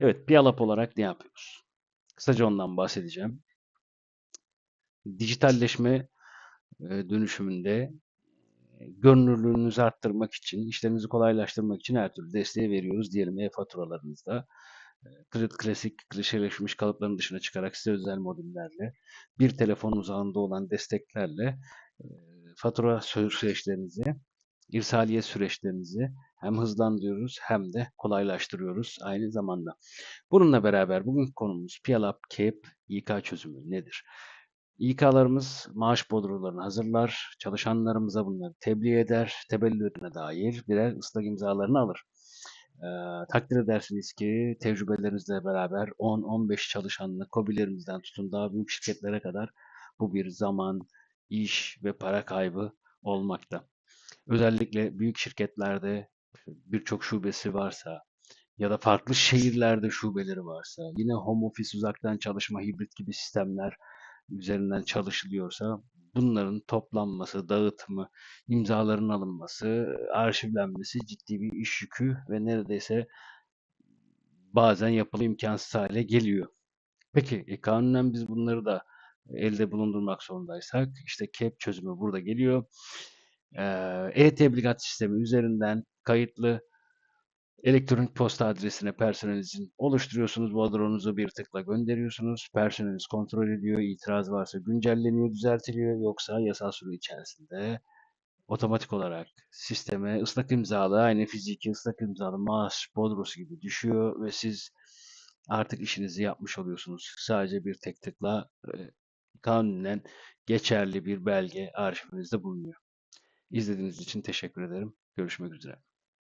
Evet, Piyalap olarak ne yapıyoruz? Kısaca ondan bahsedeceğim. Dijitalleşme dönüşümünde görünürlüğünüzü arttırmak için, işlerinizi kolaylaştırmak için her türlü desteği veriyoruz. Diyelim e-faturalarınızda kla- klasik klişeleşmiş kalıpların dışına çıkarak size özel modüllerle, bir telefon uzağında olan desteklerle fatura sü- süreçlerinizi, irsaliye süreçlerinizi hem hızlandırıyoruz hem de kolaylaştırıyoruz aynı zamanda. Bununla beraber bugün konumuz Piyalap CAP İK çözümü nedir? İK'larımız maaş bodrolarını hazırlar, çalışanlarımıza bunları tebliğ eder, tebellülerine dair birer ıslak imzalarını alır. Ee, takdir edersiniz ki tecrübelerinizle beraber 10-15 çalışanlı KOBİ'lerimizden tutun daha büyük şirketlere kadar bu bir zaman, iş ve para kaybı olmakta. Özellikle büyük şirketlerde birçok şubesi varsa ya da farklı şehirlerde şubeleri varsa, yine home office uzaktan çalışma, hibrit gibi sistemler üzerinden çalışılıyorsa bunların toplanması, dağıtımı, imzaların alınması, arşivlenmesi ciddi bir iş yükü ve neredeyse bazen yapılı imkansız hale geliyor. Peki e, kanunen biz bunları da elde bulundurmak zorundaysak işte CAP çözümü burada geliyor. E-tebligat sistemi üzerinden kayıtlı Elektronik posta adresine personelinizin oluşturuyorsunuz. Bodronuzu bir tıkla gönderiyorsunuz. Personeliniz kontrol ediyor. İtiraz varsa güncelleniyor, düzeltiliyor. Yoksa yasal süre içerisinde otomatik olarak sisteme ıslak imzalı, aynı fiziki ıslak imzalı maaş bodrosu gibi düşüyor ve siz artık işinizi yapmış oluyorsunuz. Sadece bir tek tıkla e, kanunen geçerli bir belge arşivinizde bulunuyor. İzlediğiniz için teşekkür ederim. Görüşmek üzere.